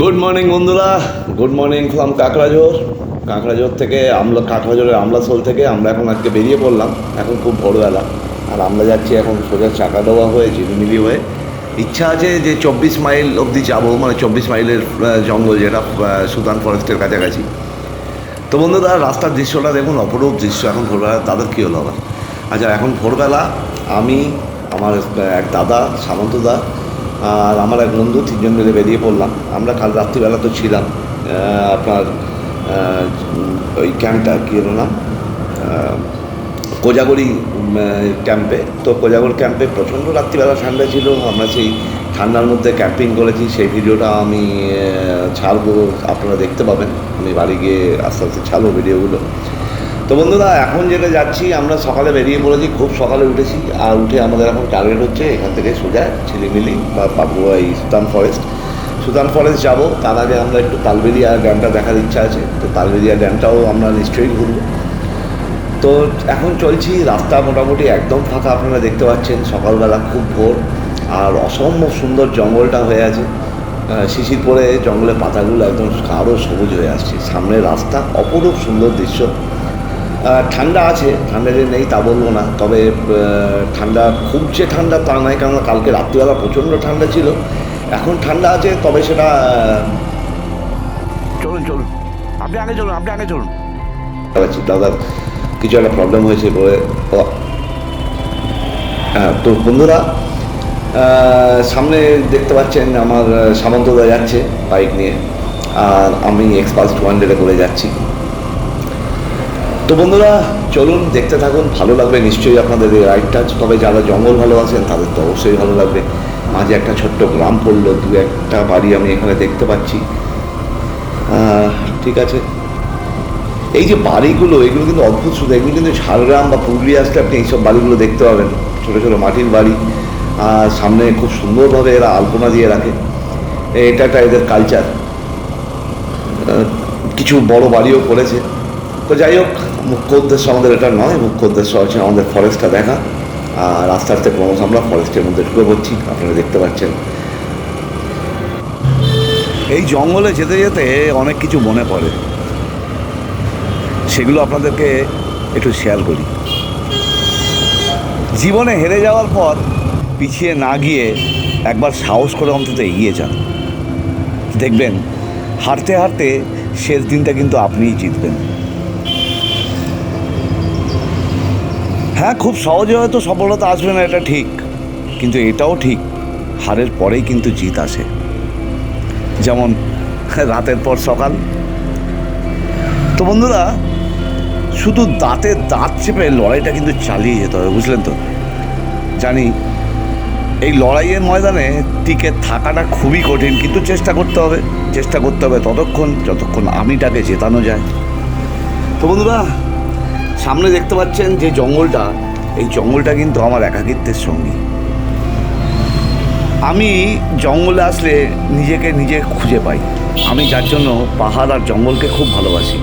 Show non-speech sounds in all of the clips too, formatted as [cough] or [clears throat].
Good morning বন্ধুরা। Good morning from Kankrajhore. Kankrajhore থেকে আমলা কাঁকড়াঝোরের আমলাসোল থেকে আমরা এখন আজকে বেরিয়ে পড়লাম। এখন খুব ভোরবেলা। আর আমরা যাচ্ছি এখন সোজা চাকা দেওয়া হয়ে ঝিলিমিলি হয়ে। ইচ্ছা আছে যে চব্বিশ মাইল অবধি যাব মানে চব্বিশ মাইলের জঙ্গল যেটা সুদান ফরেস্টের কাছাকাছি। তো বন্ধুরা, রাস্তার দৃশ্যটা দেখুন, অপরূপ দৃশ্য। এখন ভোরবেলা তাদের কী হলো আবার? আচ্ছা এখন ভোরবেলা আমি, আমার এক দাদা, সামন্তদা আর আমার এক বন্ধু তিনজন মিলে বেরিয়ে পড়লাম। আমরা কাল রাত্রিবেলা তো ছিলাম আপনার ওই ক্যাম্পটা কী হলো নাম কোজাগরি ক্যাম্পে তো কোজাগর ক্যাম্পে প্রচণ্ড রাত্রিবেলা ঠান্ডা ছিল, আমরা সেই ঠান্ডার মধ্যে ক্যাম্পিং করেছি। সেই ভিডিওটা আমি ছাড়বো, আপনারা দেখতে পাবেন। আমি বাড়ি গিয়ে আস্তে আস্তে ছাড়বো ভিডিওগুলো। তো বন্ধুরা, এখন যেটা যাচ্ছি, আমরা সকালে বেরিয়ে পড়েছি, খুব সকালে উঠেছি, আর উঠে আমাদের এখন টার্গেট হচ্ছে এখান থেকে সোজা ঝিলিমিলি বা পাবুয়া এই সুতান ফরেস্ট। সুতান ফরেস্ট যাব, তার আগে আমরা একটু তালবেরিয়া ড্যামটা দেখার ইচ্ছা আছে, তো তালবেরিয়া ড্যামটাও আমরা নিশ্চয়ই ঘুরবো। তো এখন চলছি, রাস্তা মোটামুটি একদম ফাঁকা, আপনারা দেখতে পাচ্ছেন, সকালবেলা খুব ভোর, আর অসম্ভব সুন্দর জঙ্গলটা হয়ে আছে। শিশির পরে জঙ্গলের পাতাগুলো একদম আরও সবুজ হয়ে আসছে সামনে রাস্তা অপরূপ সুন্দর দৃশ্য। ঠান্ডা আছে ঠান্ডা যে নেই তা বলব না। তবে ঠান্ডা খুব যে ঠান্ডা তা নয় কারণ কালকে রাত্রিবেলা প্রচণ্ড ঠান্ডা ছিল। এখন ঠান্ডা আছে তবে সেটা চলুন চলুন। আপনি আগে চলুন আপনি আগে চলুন। দাদা দাদার কিছু একটা প্রবলেম হয়েছে বলে হ্যাঁ তো বন্ধুরা সামনে দেখতে পাচ্ছেন আমার সামন্তদা যাচ্ছে বাইক নিয়ে। আর আমি এক্সপালস টু হান্ড্রেডে করে যাচ্ছি। বন্ধুরা, চলুন দেখতে থাকুন, ভালো লাগবে নিশ্চয়ই আপনাদের এই রাইডটা তবে যারা জঙ্গল ভালোবাসেন তাদের তো অবশ্যই ভালো লাগবে। মাঝে একটা ছোট্ট গ্রাম পড়ল, দু একটা বাড়ি আমি এখানে দেখতে পাচ্ছি। ঠিক আছে। এই যে বাড়িগুলো, এগুলো কিন্তু অদ্ভুত শুধু এগুলো কিন্তু ঝাড়গ্রাম বা পুরুলিয়া আসলে আপনি এইসব বাড়িগুলো দেখতে পাবেন। ছোটো ছোটো মাটির বাড়ি। আর সামনে খুব সুন্দরভাবে এরা আলপনা দিয়ে রাখে। এটা একটা এদের কালচার কিছু বড় বাড়িও করেছে। তো যাই হোক মুখ্য উদ্দেশ্য আমাদের এটা নয় মুখ্য উদ্দেশ্য হচ্ছে আমাদের ফরেস্টটা দেখা। আর আস্তে আস্তে ক্রমশ আমরা ফরেস্টের মধ্যে ঢুকে পড়ছি, আপনারা দেখতে পাচ্ছেন। এই জঙ্গলে যেতে যেতে অনেক কিছু মনে পড়ে। সেগুলো আপনাদেরকে একটু শেয়ার করি। জীবনে হেরে যাওয়ার পর পিছিয়ে না গিয়ে একবার সাহস করে অন্তত এগিয়ে যান। দেখবেন, হারতে হারতে শেষ দিনটা কিন্তু আপনিই জিতবেন। হ্যাঁ খুব সহজে হয়তো সফলতা আসবে না, এটা ঠিক। কিন্তু এটাও ঠিক, হারের পরেই কিন্তু জিত আসে। যেমন রাতের পর সকাল। তো বন্ধুরা, শুধু দাঁতে দাঁত চেপে লড়াইটা কিন্তু চালিয়ে যেতে হবে, বুঝলেন তো? জানি, এই লড়াইয়ের ময়দানে টিকে থাকাটা খুবই কঠিন, কিন্তু চেষ্টা করতে হবে। চেষ্টা করতে হবে ততক্ষণ, যতক্ষণ আমিটাকে জেতানো যায়। তো বন্ধুরা সামনে দেখতে পাচ্ছেন যে জঙ্গলটা, এই জঙ্গলটা কিন্তু আমার একাকিত্বের সঙ্গী। আমি জঙ্গলে আসলে নিজেকে নিজে খুঁজে পাই। আমি যার জন্য পাহাড় আর জঙ্গলকে খুব ভালোবাসি।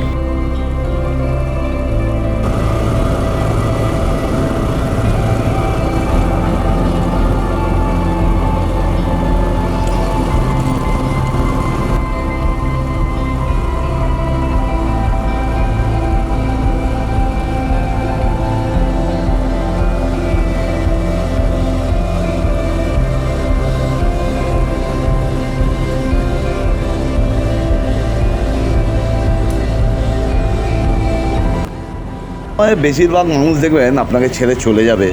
বেশিরভাগ মানুষ দেখবেন আপনাকে ছেড়ে চলে যাবে।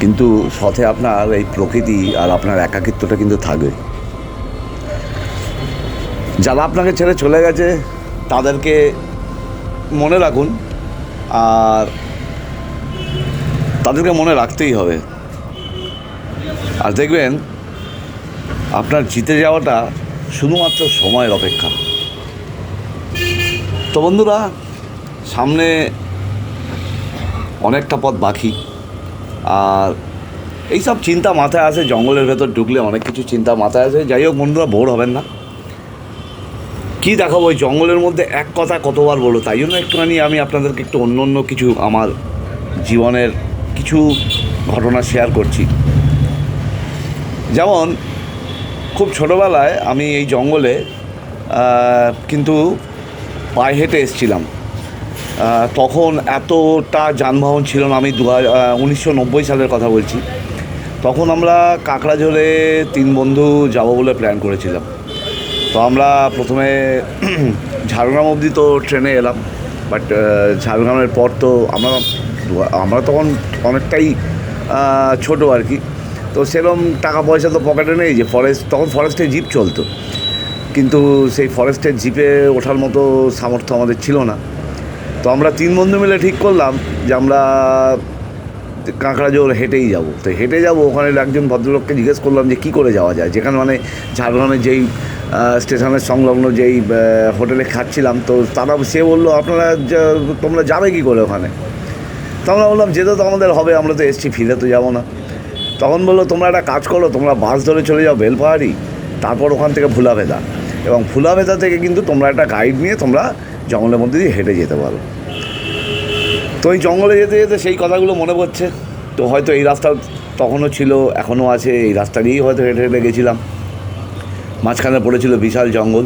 কিন্তু সাথে আপনার এই প্রকৃতি আর আপনার একাকিত্বটা কিন্তু থাকবে। যারা আপনাকে ছেড়ে চলে গেছে, তাদেরকে মনে রাখুন, আর তাদেরকে মনে রাখতেই হবে। আর দেখবেন, আপনার জিতে যাওয়াটা শুধুমাত্র সময়ের অপেক্ষা। তো বন্ধুরা সামনে অনেকটা পথ বাকি। আর এইসব চিন্তা মাথায় আসে, জঙ্গলের ভেতর ঢুকলে অনেক কিছু চিন্তা মাথায় আসে। যাই হোক বন্ধুরা, বোর হবেন না। কী দেখাবো, ওই জঙ্গলের মধ্যে এক কথা কতবার বলো তাই জন্য একটুখানি আমি আপনাদেরকে একটু অন্য অন্য কিছু আমার জীবনের কিছু ঘটনা শেয়ার করছি। যেমন, খুব ছোটোবেলায় আমি এই জঙ্গলে কিন্তু পায়ে হেঁটে এসেছিলাম। তখন এতটা যানবাহন ছিল না। আমি দু উনিশশো সালের কথা বলছি। তখন আমরা কাঁকড়াঝোলে তিন বন্ধু যাব বলে প্ল্যান করেছিলাম। তো আমরা প্রথমে [clears throat] ঝাড়গ্রাম অবধি তো ট্রেনে এলাম। বাট ঝাড়গ্রামের পর তো আমরা আমরা তখন অনেকটাই ছোট আর কি। তো সেরকম টাকা পয়সা তো পকেটে নেই যে ফরেস্ট তখন ফরেস্টে জিপ চলতো। কিন্তু সেই ফরেস্টের জিপে ওঠার মতো সামর্থ্য আমাদের ছিল না। তো আমরা তিন বন্ধু মিলে ঠিক করলাম যে আমরা কাঁকড়াঝোড় হেঁটেই যাব। তো হেঁটে যাব, ওখানে একজন ভদ্রলোককে জিজ্ঞেস করলাম যে কী করে যাওয়া যায়? যেখানে মানে ঝাড়গ্রামের যেই স্টেশনের সংলগ্ন যেই হোটেলে খাচ্ছিলাম, তো তারা সে বলল, আপনারা তোমরা যাবে কী করে ওখানে? তো আমরা বললাম, যেতে তো আমাদের হবে, আমরা তো এসছি, ফিরে তো যাব না। তখন বলল, তোমরা একটা কাজ করো, তোমরা বাস ধরে চলে যাও বেলপাহাড়ি, তারপর ওখান থেকে ফুলাভেদা এবং ফুলাভেদা থেকে কিন্তু তোমরা একটা গাইড নিয়ে তোমরা জঙ্গলের মধ্যে দিয়ে হেঁটে যেতে পারো। তো এই জঙ্গলে যেতে যেতে সেই কথাগুলো মনে পড়ছে। তো হয়তো এই রাস্তা তখনও ছিল, এখনও আছে, এই রাস্তা দিয়েই হয়তো হেঁটে হেঁটে গেছিলাম। মাঝখানে পড়েছিল বিশাল জঙ্গল।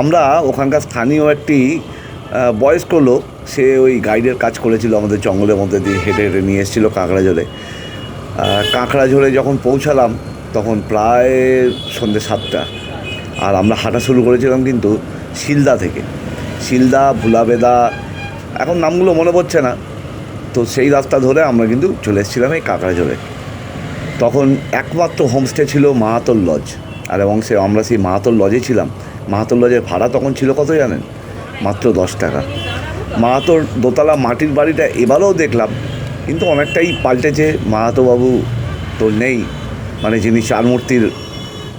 আমরা ওখানকার স্থানীয় একটি বয়স্ক লোক, সে ওই গাইডের কাজ করেছিল আমাদের জঙ্গলের মধ্যে দিয়ে হেঁটে হেঁটে নিয়ে এসেছিল কাঁকড়াঝোলে। কাঁকড়াঝোলে যখন পৌঁছালাম, তখন প্রায় সন্ধ্যে সাতটা। আর আমরা হাঁটা শুরু করেছিলাম কিন্তু শিলদা থেকে। শিলদা, ভুলাবেদা, এখন নামগুলো মনে পড়ছে না। তো সেই রাস্তা ধরে আমরা কিন্তু চলে এসেছিলাম এই কাঁকড়াঝোলে তখন একমাত্র হোমস্টে ছিল মাহাতর লজ। আর এবং সে আমরা সেই মাহাতর লজে ছিলাম। মাহাতর লজের ভাড়া তখন ছিল কত জানেন? মাত্র দশ টাকা। মাহাতোর দোতলা মাটির বাড়িটা এবারেও দেখলাম। কিন্তু অনেকটাই পাল্টেছে মাহাতো বাবু তো নেই। মানে যিনি চার মূর্তির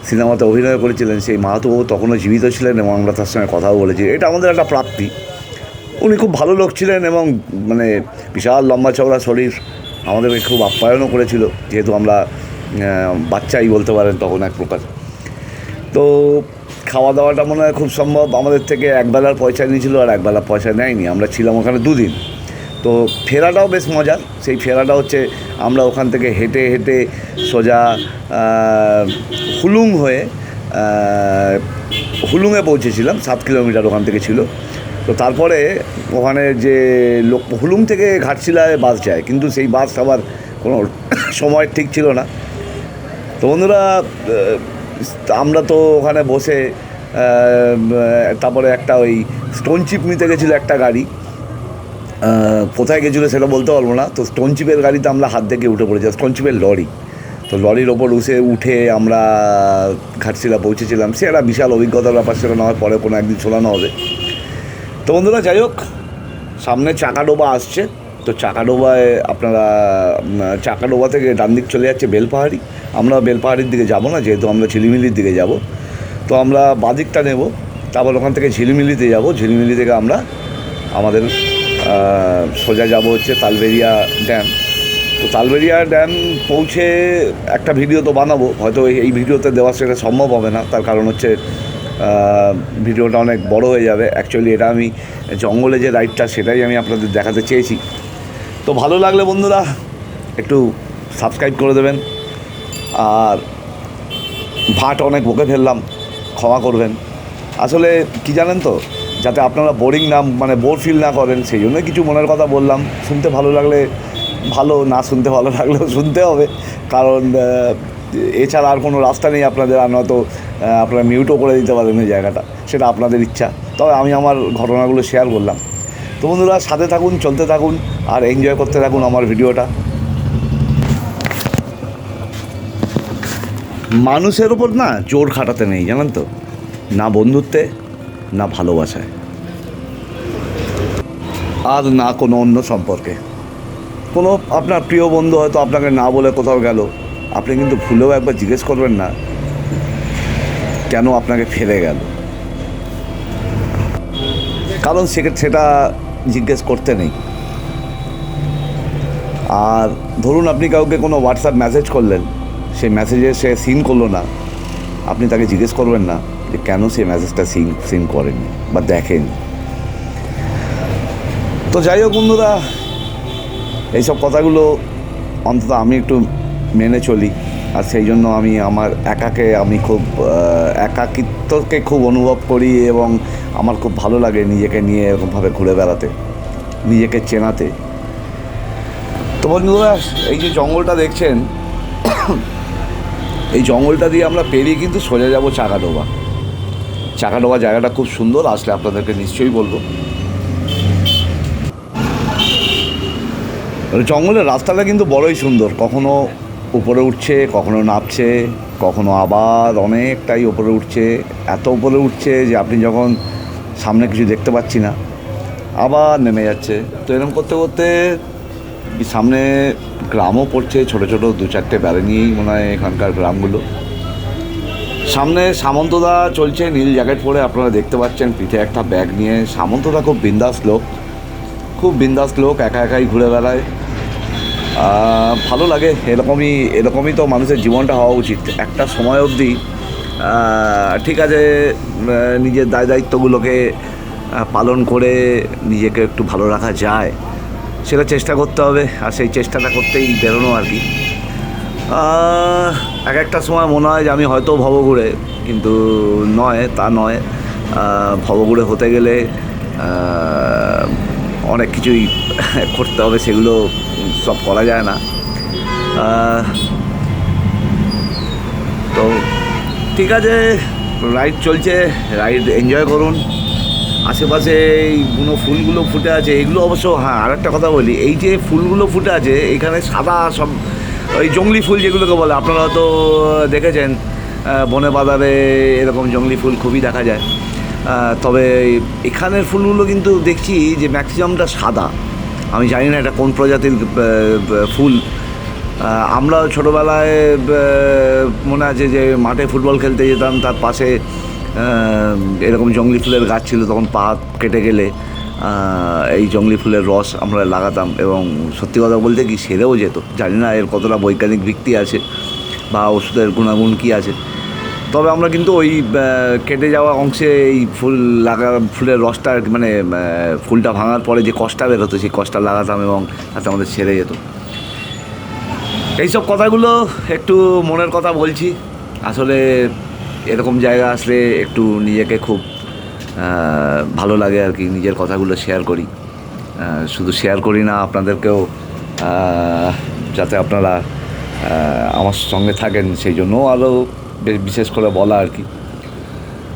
সিনেমাতে অভিনয় করেছিলেন সেই মাহাতো তখনও জীবিত ছিলেন এবং আমরা তার সঙ্গে কথাও বলেছি। এটা আমাদের একটা প্রাপ্তি। উনি খুব ভালো লোক ছিলেন এবং মানে বিশাল লম্বা চওড়া শরীর আমাদেরকে খুব আপ্যায়নও করেছিল, যেহেতু আমরা বাচ্চাই বলতে পারেন তখন এক প্রকার। তো খাওয়া দাওয়াটা মনে হয় খুব সম্ভব আমাদের থেকে একবেলার পয়সা নিয়েছিল আর একবেলা পয়সা নেয়নি। আমরা ছিলাম ওখানে দুদিন। তো ফেরাটাও বেশ মজার সেই ফেরাটা হচ্ছে আমরা ওখান থেকে হেঁটে হেঁটে সোজা হুলুং হয়ে হুলুঙে পৌঁছেছিলাম, সাত কিলোমিটার ওখান থেকে ছিল। তো তারপরে ওখানে যে লোক, হুলুং থেকে ঘাটশিলায় বাস যায়, কিন্তু সেই বাস আবার কোনো [coughs] সময় ঠিক ছিল না। তো বন্ধুরা আমরা তো ওখানে বসে তারপরে একটা ওই স্টোন চিপ নিতে গেছিল একটা গাড়ি। কোথায় গেছিল সেটা বলতে পারব না। তো স্টোন চিপের গাড়িতে আমরা হাত থেকে উঠে পড়েছি স্টোন চিপের লরি। তো লরির ওপর উঠে উঠে আমরা ঘাটশিলা পৌঁছেছিলাম। সে একটা বিশাল অভিজ্ঞতার ব্যাপার, সেটা না হয় পরে কোনো একদিন শোনানো হবে। তো বন্ধুরা, যাই হোক, সামনে চাকাডোবা আসছে। তো চাকাডোবায় আপনারা চাকাডোবা থেকে ডান দিক চলে যাচ্ছে বেলপাহাড়ি। আমরা বেলপাহাড়ির দিকে যাব না, যেহেতু আমরা ঝিলিমিলির দিকে যাব। তো আমরা বাদিকটা নেব, তারপর ওখান থেকে ঝিলিমিলিতে যাব। ঝিলিমিলি থেকে আমরা আমাদের সোজা যাব হচ্ছে তালবেরিয়া ড্যাম। তো তালবেরিয়া ড্যাম পৌঁছে একটা ভিডিও তো বানাবো, হয়তো এই- ভিডিওতে দেওয়া সেটা সম্ভব হবে না। তার কারণ হচ্ছে ভিডিওটা অনেক বড় হয়ে যাবে। অ্যাকচুয়ালি এটা আমি জঙ্গলে যে রাইডটা সেটাই আমি আপনাদের দেখাতে চেয়েছি। তো ভালো লাগলে বন্ধুরা, একটু সাবস্ক্রাইব করে দেবেন। আর ভাট অনেক বকে ফেললাম, ক্ষমা করবেন। আসলে কি জানেন তো যাতে আপনারা বোরিং না মানে বোর ফিল না করেন, সেই জন্য কিছু মনের কথা বললাম। শুনতে ভালো লাগলে ভালো, না শুনতে ভালো লাগলেও [laughs] শুনতে হবে। কারণ এছাড়া আর কোনো রাস্তা নেই আপনাদের, আর নয়তো আপনারা মিউটও করে দিতে পারেন এই জায়গাটা। সেটা আপনাদের ইচ্ছা। তবে আমি আমার ঘটনাগুলো শেয়ার করলাম। তো বন্ধুরা, সাথে থাকুন, চলতে থাকুন, আর এনজয় করতে থাকুন আমার ভিডিওটা। মানুষের ওপর না জোর খাটাতে নেই, জানেন তো? না বন্ধুত্বে না ভালোবাসায়। আর না কোনো অন্য সম্পর্কে। কোনো আপনার প্রিয় বন্ধু হয়তো আপনাকে না বলে কোথাও গেল। আপনি কিন্তু ভুলেও একবার জিজ্ঞেস করবেন না কেন আপনাকে ফেলে গেল। কারণ সে সেটা জিজ্ঞেস করতে নেই। আর ধরুন আপনি কাউকে কোনো হোয়াটসঅ্যাপ মেসেজ করলেন। সেই মেসেজে সে সিন করল না। আপনি তাকে জিজ্ঞেস করবেন না। যে কেন সে মেসেজটা সিন সিন করেনি বা দেখেনি। তো যাই হোক বন্ধুরা, এইসব কথাগুলো অন্তত আমি একটু মেনে চলি। আর সেই জন্য আমি আমার একাকে আমি খুব একাকিত্বকে খুব অনুভব করি এবং আমার খুব ভালো লাগে নিজেকে নিয়ে এরকমভাবে ঘুরে বেড়াতে, নিজেকে চেনাতে। তো বন্ধুরা, এই যে জঙ্গলটা দেখছেন, এই জঙ্গলটা দিয়ে আমরা পেরিয়ে কিন্তু সোজা যাব চাকাডোবা চাকাডোবা জায়গাটা খুব সুন্দর, আসলে আপনাদেরকে নিশ্চয়ই বলব। মানে জঙ্গলের রাস্তাটা কিন্তু বড়ই সুন্দর। কখনো উপরে উঠছে, কখনো নামছে, কখনো আবার অনেকটাই উপরে উঠছে। এত উপরে উঠছে যে আপনি যখন সামনে কিছু দেখতে পাচ্ছি না, আবার নেমে যাচ্ছে। তো এরকম করতে করতে সামনে গ্রামও পড়ছে, ছোট ছোট দু চারটে বেড়ে নিয়েই মনে হয় এখানকার গ্রামগুলো। সামনে সামন্তদা চলছে, নীল জ্যাকেট পরে আপনারা দেখতে পাচ্ছেন, পিঠে একটা ব্যাগ নিয়ে। সামন্তদা খুব বিন্দাস লোক, খুব বিন্দাস লোক, একা একাই ঘুরে বেড়ায়। ভালো লাগে, এরকমই এরকমই তো মানুষের জীবনটা হওয়া উচিত। একটা সময় অবধি ঠিক আছে নিজের দায় দায়িত্বগুলোকে পালন করে নিজেকে একটু ভালো রাখা যায়, সেটা চেষ্টা করতে হবে, আর সেই চেষ্টাটা করতেই বেরোনো আর কি। এক একটা সময় মনে হয় যে আমি হয়তো ভবঘুরে, কিন্তু নয়, তা নয়। ভবঘুরে হতে গেলে অনেক কিছুই [laughs] করতে হবে, সেগুলো সব করা যায় না। তো ঠিক আছে রাইড চলছে রাইড এনজয় করুন। আশেপাশে এই বুনো ফুলগুলো ফুটে আছে, এগুলো অবশ্য হ্যাঁ আর একটা কথা বলি, এই যে ফুলগুলো ফুটে আছে, এখানে সাদা সব ওই জঙ্গলি ফুল যেগুলোকে বলে, আপনারা তো দেখেছেন বনে বাজারে এরকম জঙ্গলি ফুল খুবই দেখা যায়। তবে এখানের ফুলগুলো কিন্তু দেখছি যে ম্যাক্সিমামটা সাদা। আমি জানি না এটা কোন প্রজাতির ফুল। আমরা ছোটোবেলায় মনে আছে যে মাঠে ফুটবল খেলতে যেতাম, তার পাশে এরকম জঙ্গলি ফুলের গাছ ছিল, তখন পা কেটে গেলে। এই জঙ্গলি ফুলের রস আমরা লাগাতাম এবং সত্যি কথা বলতে কি সেরেও যেত। জানি না এর কতটা বৈজ্ঞানিক ভিত্তি আছে বা ওষুধের গুণাগুণ কী আছে। তবে আমরা কিন্তু ওই কেটে যাওয়া অংশে এই ফুল লাগা, ফুলের রসটা মানে ফুলটা ভাঙার পরে যে কষ্টটা বেরোতো সেই কষ্টটা লাগাতাম এবং তাতে আমাদের সেরে যেত। এইসব কথাগুলো একটু মনের কথা বলছি। আসলে এরকম জায়গা আসলে একটু নিজেকে খুব ভালো লাগে আর কি নিজের কথাগুলো শেয়ার করি। শুধু শেয়ার করি না, আপনাদেরকেও যাতে আপনারা আমার সঙ্গে থাকেন, সেই জন্যও আরও বিশেষ করে বলা আর কি।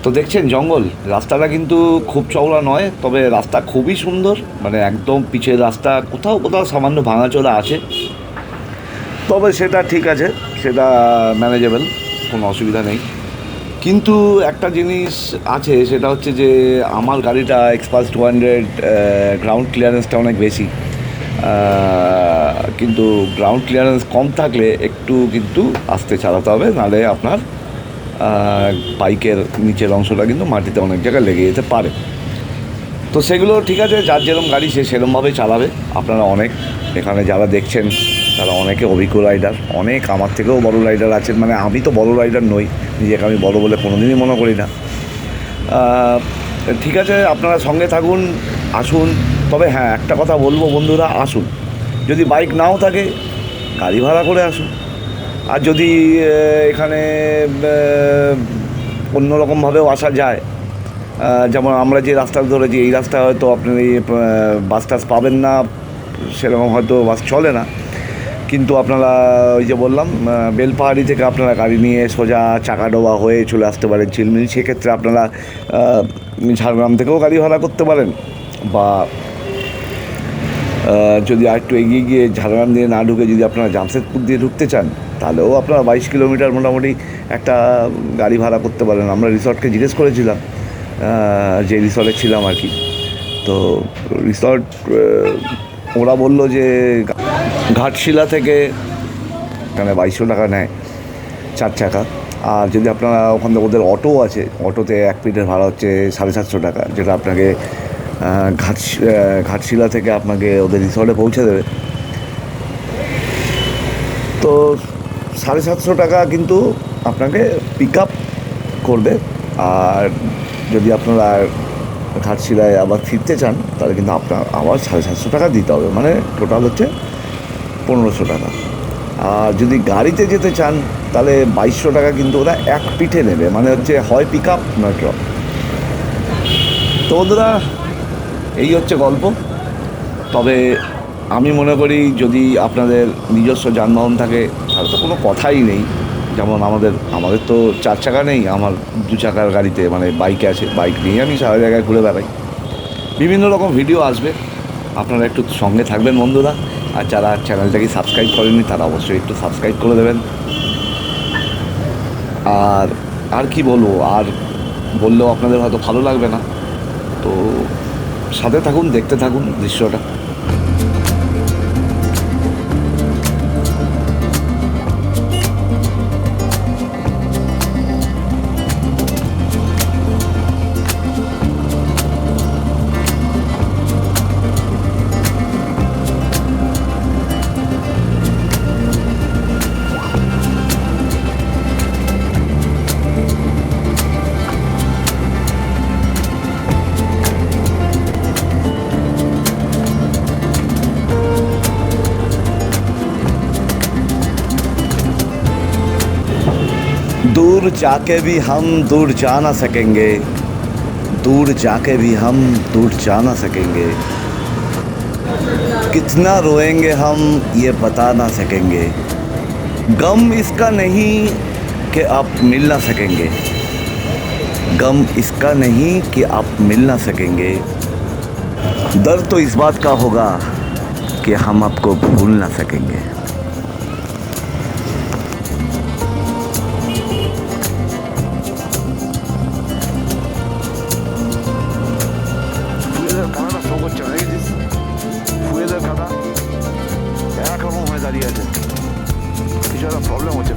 তো দেখছেন জঙ্গল, রাস্তাটা কিন্তু খুব চওড়া নয়, তবে রাস্তা খুবই সুন্দর মানে একদম পিছের রাস্তা, কোথাও কোথাও সামান্য ভাঙাচোরা আছে। তবে সেটা ঠিক আছে, সেটা ম্যানেজেবল কোনো অসুবিধা নেই। কিন্তু একটা জিনিস আছে, সেটা হচ্ছে যে আমার গাড়িটা এক্সপালস টু হান্ড্রেড গ্রাউন্ড ক্লিয়ারেন্সটা অনেক বেশি। কিন্তু গ্রাউন্ড ক্লিয়ারেন্স কম থাকলে একটু কিন্তু আস্তে চালাতে হবে, নাহলে আপনার বাইকের নিচের অংশটা কিন্তু মাটিতে অনেক জায়গায় লেগে যেতে পারে। তো সেগুলো ঠিক আছে, যার যেরকম গাড়ি সে সেরমভাবেই চালাবে। আপনারা অনেক এখানে যারা দেখছেন তারা অনেকে অভিজ্ঞ রাইডার অনেক আমার থেকেও বড় রাইডার আছেন মানে আমি তো বড় রাইডার নই, নিজেকে আমি বড় বলে কোনোদিনই মনে করি না। ঠিক আছে, আপনারা সঙ্গে থাকুন, আসুন, তবে হ্যাঁ একটা কথা বলব বন্ধুরা, আসুন। যদি বাইক নাও থাকে, গাড়ি ভাড়া করে আসুন। আর যদি এখানে অন্যরকমভাবেও আসা যায় যেমন আমরা যে রাস্তা ধরেছি, এই রাস্তা হয়তো আপনি বাস টাস পাবেন না, সেরকম হয়তো বাস চলে না। কিন্তু আপনারা ওই যে বললাম বেলপাহাড়ি থেকে আপনারা গাড়ি নিয়ে সোজা চাকাডোবা হয়ে চলে আসতে পারেন চিলমিল সেক্ষেত্রে আপনারা ঝাড়গ্রাম থেকেও গাড়ি ভাড়া করতে পারেন। বা যদি আর একটু এগিয়ে গিয়ে ঝাড়গ্রাম দিয়ে না ঢুকে যদি আপনারা জামশেদপুর দিয়ে ঢুকতে চান, তাহলেও আপনারা বাইশ কিলোমিটার মোটামুটি একটা গাড়ি ভাড়া করতে পারেন। আমরা রিসর্টকে জিজ্ঞেস করেছিলাম যে রিসর্টে ছিলাম আর কি। তো রিসর্ট ওরা বলল যে ঘাটশিলা থেকে এখানে বাইশশো টাকা নেয়, চার চাকা। আর যদি আপনারা ওখান থেকে ওদের অটো আছে, অটোতে এক পিঠের ভাড়া হচ্ছে সাড়ে সাতশো টাকা, যেটা আপনাকে ঘাট ঘাটশিলা থেকে আপনাকে ওদের রিসর্টে পৌঁছে দেবে। তো সাড়ে সাতশো টাকা কিন্তু আপনাকে পিক আপ করবে। আর যদি আপনারা ঘাটশিলায় আবার ফিরতে চান, তাহলে কিন্তু আপনার আবার সাড়ে সাতশো টাকা দিতে হবে। মানে টোটাল হচ্ছে পনেরোশো টাকা। আর যদি গাড়িতে যেতে চান, তাহলে বাইশশো টাকা কিন্তু ওরা এক পিঠে নেবে। মানে হচ্ছে হয় পিক আপ নয় ড্রপ তো বন্ধুরা, এই হচ্ছে গল্প। তবে আমি মনে করি, যদি আপনাদের নিজস্ব যানবাহন থাকে, তাহলে তো কোনো কথাই নেই। যেমন আমাদের আমাদের তো চার চাকা নেই, আমার দু চাকার গাড়িতে মানে বাইকে আছে বাইক নিয়ে আমি সারা জায়গায় ঘুরে বেড়াই। বিভিন্ন রকম ভিডিও আসবে। আপনারা একটু সঙ্গে থাকবেন বন্ধুরা। আর যারা চ্যানেলটাকে সাবস্ক্রাইব করেনি তারা অবশ্যই একটু সাবস্ক্রাইব করে দেবেন। আর আর কি বলব, আর বললেও আপনাদের হয়তো ভালো লাগবে না। তো সাথে থাকুন, দেখতে থাকুন দৃশ্যটা। जाके भी हम दूर जा ना सकेंगे। दूर जाके भी हम दूर जा ना सकेंगे। कितना रोएँगे हम, ये बता ना सकेंगे। गम इसका नहीं कि आप मिल ना सकेंगे। गम इसका नहीं कि आप मिल ना सकेंगे। दर्द तो इस बात का होगा कि हम आपको भूल ना सकेंगे।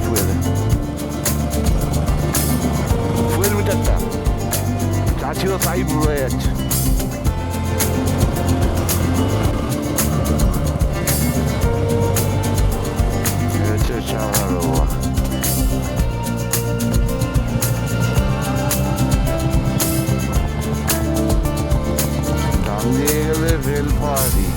ফুয়েলে ফুয়েল মিটারটা যা ছিল তাই রয়ে যাচ্ছে ডান দিয়ে গেলে রেলপাহাড়ি আর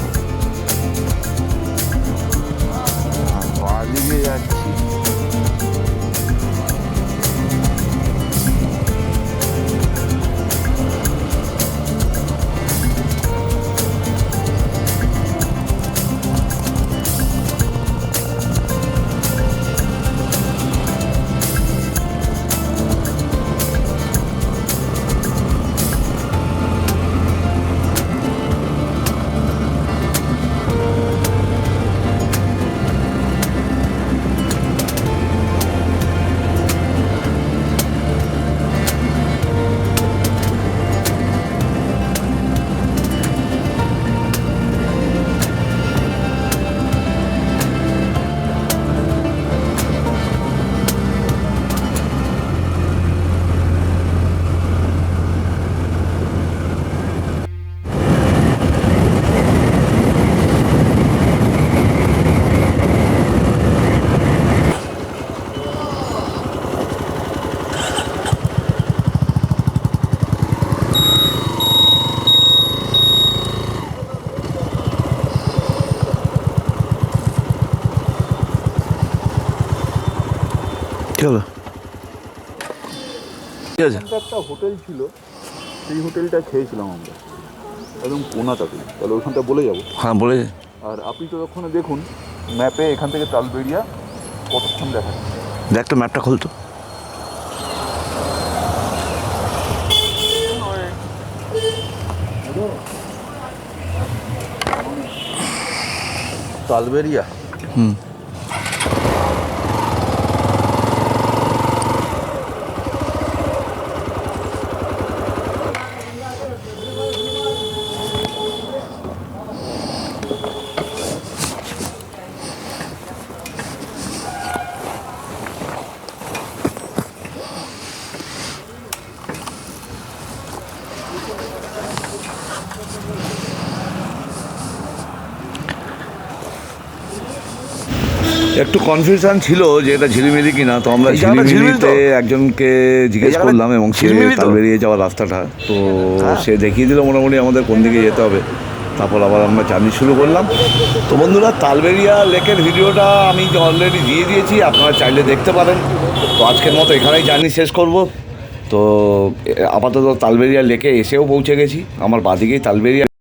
একটা হোটেল ছিল সেই হোটেলটা খেয়েছিলাম আমরা। একদম কোনাটাতে তাহলে ওখানটা বলে যাব। হ্যাঁ বলে আর আপনি তো ততক্ষণে দেখুন ম্যাপে এখান থেকে তালবেড়িয়া কতক্ষণ দেখা। দেখ তো ম্যাপটা খুলতো তালবেড়িয়া? হুম। একটু কনফিউশন ছিল যে এটা ঝিলিমিলি কিনা তো আমরা? ঝিলিমিলিতে একজনকে জিজ্ঞেস করলাম এবং সে ঝিলিমিলি তো? তাল বেরিয়ে যাওয়ার রাস্তাটা তো হ্যাঁ। সে দেখিয়ে দিল মোটামুটি আমাদের কোন দিকে যেতে হবে তারপর আবার আমরা জার্নি শুরু করলাম তো বন্ধুরা তালবেরিয়া লেকের ভিডিওটা আমি অলরেডি দিয়ে দিয়েছি আপনারা চাইলে দেখতে পারেন তো আজকের মতো এখানেই জার্নি শেষ করব তো আপাতত তালবেরিয়া লেকে এসেও পৌঁছে গেছি আমার বাদিকেই তালবেরিয়া